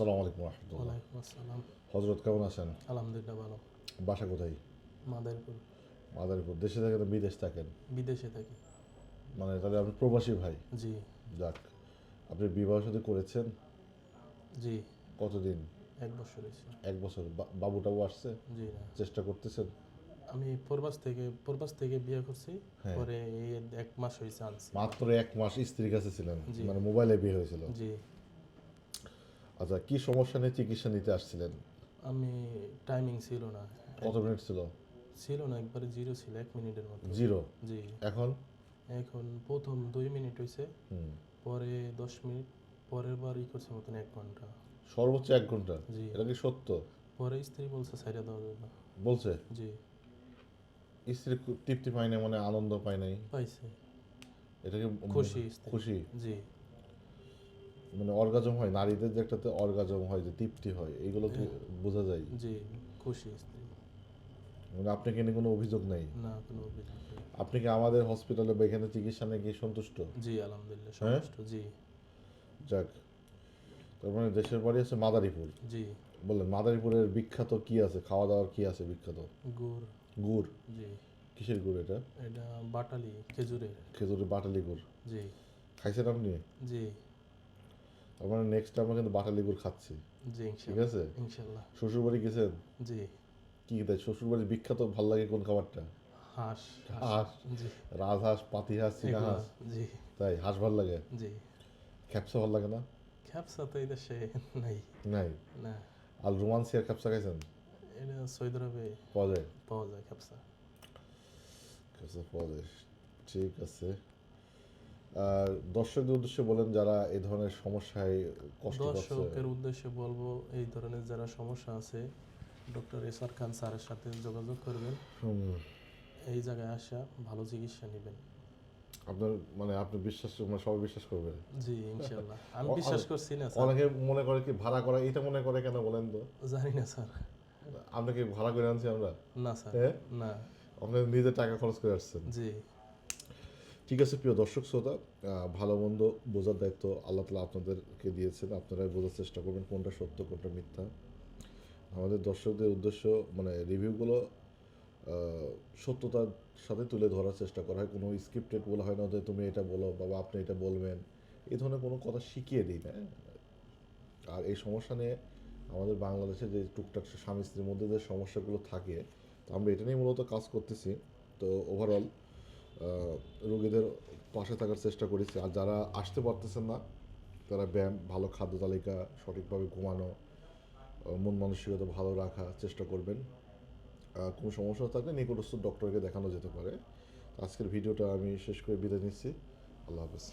আসসালামু আলাইকুম রহমতুল্লাহ। আসসালাম। হজরত কেমন আছেন? আলহামদুলিল্লাহ ভালো। বাসা কোথায়? মাদারীপুর। মাদারীপুর। দেশে থাকেন বিদেশ থাকেন? বিদেশে থাকি। মানে তাহলে আপনি প্রবাসী ভাই? জি। যাক আপনি বিবাহ সাথে করেছেন? জি। কতদিন? এক বছর এক বছর। বা- বাবু টাবু আসছে? জি। চেষ্টা করতেছেন? আমি প্রবাস থেকে প্রবাস থেকে বিয়ে করছি। হ্যাঁ। পরে এই এক মাস হয়েছে আনছি। মাত্র এক মাস স্ত্রীর কাছে ছিলেন। মানে মোবাইলে বিয়ে হয়েছিল। জি। আচ্ছা কি সমস্যা নিয়ে চিকিৎসা নিতে আসছিলেন? আমি টাইমিং ছিল না। কত মিনিট ছিল? ছিল না একবারে জিরো ছিল এক মিনিটের মতো। জিরো জি। এখন? এখন প্রথম দুই মিনিট হয়েছে পরে দশ মিনিট পরের বার ই করছে মতন এক ঘণ্টা। সর্বোচ্চ এক ঘণ্টা? জি। এটা কি সত্য? পরে স্ত্রী বলছে সাইডে দেওয়ার জন্য বলছে? জি। স্ত্রী তৃপ্তি পায় না মানে আনন্দ পায় নাই? পাইছে। এটা কি খুশি খুশি? জি। মানে অর্গাজম হয় নারীদের যে একটাতে অর্গাজম হয় যে তৃপ্তি হয় এগুলো কি বোঝা যায়। জি খুশি স্ত্রী। মানে আপনাকে নিয়ে কোনো অভিযোগ নেই? না কোনো অভিযোগ আপনি কি আমাদের হসপিটালে বা এখানে চিকিৎসা নিয়ে কি সন্তুষ্ট? জি আলহামদুলিল্লাহ হ্যাঁ? সন্তুষ্ট জি। যাক তার মানে দেশের বাড়ি আছে মাদারীপুর। জি। বললেন মাদারীপুরের বিখ্যাত কি আছে? খাওয়া দাওয়ার কি আছে বিখ্যাত? গুড়। গুড়? জি। কিসের গুড় এটা? এটা বাটালি খেজুরের। খেজুরের বাটালি গুড়। জি। খাইছেন আপনি? জি। তার মানে নেক্সট আমরা কিন্তু বাটালি লেবুর খাচ্ছি। জি ঠিক আছে? ইনশাল্লাহ। শ্বশুর বাড়ি গেছেন? জি। কি দেয় শ্বশুর বাড়ির বিখ্যাত ভালো লাগে কোন খাবারটা? হাঁস। হাঁস। জি। রাজহাঁস পাতি হাঁস হাঁস জি। তাই হাঁস ভালো লাগে? জি। খ্যাপসা ভালো লাগে না? খ্যাপসা তো এই দেশে নাই। নাই? না। আর রোমান্সিয়ার খ্যাপসা খাইছেন? এটা সৌদি আরবে পাওয়া যায়? পাওয়া যায় খ্যাপসা খ্যাপসা পাওয়া যায়। ঠিক আছে। দর্শকদের উদ্দেশ্যে বলেন যারা এই ধরনের সমস্যায় কষ্ট পাচ্ছে। দর্শকের উদ্দেশ্যে বলব এই ধরনের যারা সমস্যা আছে ডক্টর এসআর খান স্যারের সাথে যোগাযোগ করবেন। এই জায়গায় আসা ভালো চিকিৎসা নেবেন। আপনার মানে আপনি বিশ্বাস মানে সবাই বিশ্বাস করবে? জি ইনশাল্লাহ আমি বিশ্বাস করছি না স্যার। অনেকে মনে করে কি ভাড়া করা এটা মনে করে কেন বলেন তো? জানি না স্যার। আপনাকে ভাড়া করে আনছি আমরা? না স্যার। হ্যাঁ? না। আপনার নিজের টাকা খরচ করে আসছেন। জি। ঠিক আছে, প্রিয় দর্শক শ্রোতা ভালো মন্দ বোঝার দায়িত্ব আল্লাহ তালা আপনাদেরকে দিয়েছেন। আপনারাই বোঝার চেষ্টা করবেন কোনটা সত্য, কোনটা মিথ্যা। আমাদের দর্শকদের উদ্দেশ্য মানে রিভিউগুলো সত্যতার সাথে তুলে ধরার চেষ্টা করা হয়। কোনো স্ক্রিপ্টেড বলা হয় না যে তুমি এটা বলো বাবা আপনি এটা বলবেন এই ধরনের কোনো কথা শিখিয়ে দিই না আর এই সমস্যা নিয়ে আমাদের বাংলাদেশে যে টুকটাক স্বামী স্ত্রীর মধ্যে যে সমস্যাগুলো থাকে, তো আমরা এটা নিয়ে মূলত কাজ করতেছি। তো ওভারঅল রোগীদের পাশে থাকার চেষ্টা করেছি। আর যারা আসতে পারতেছেন না, তারা ব্যায়াম, ভালো খাদ্য তালিকা, সঠিকভাবে ঘুমানো মন মানসিকতা ভালো রাখা চেষ্টা করবেন। কোনো সমস্যা থাকলে নিকটস্থ ডক্টরকে দেখানো যেতে পারে। আজকের ভিডিওটা আমি শেষ করে বিদায় নিচ্ছি। আল্লাহ হাফেজ।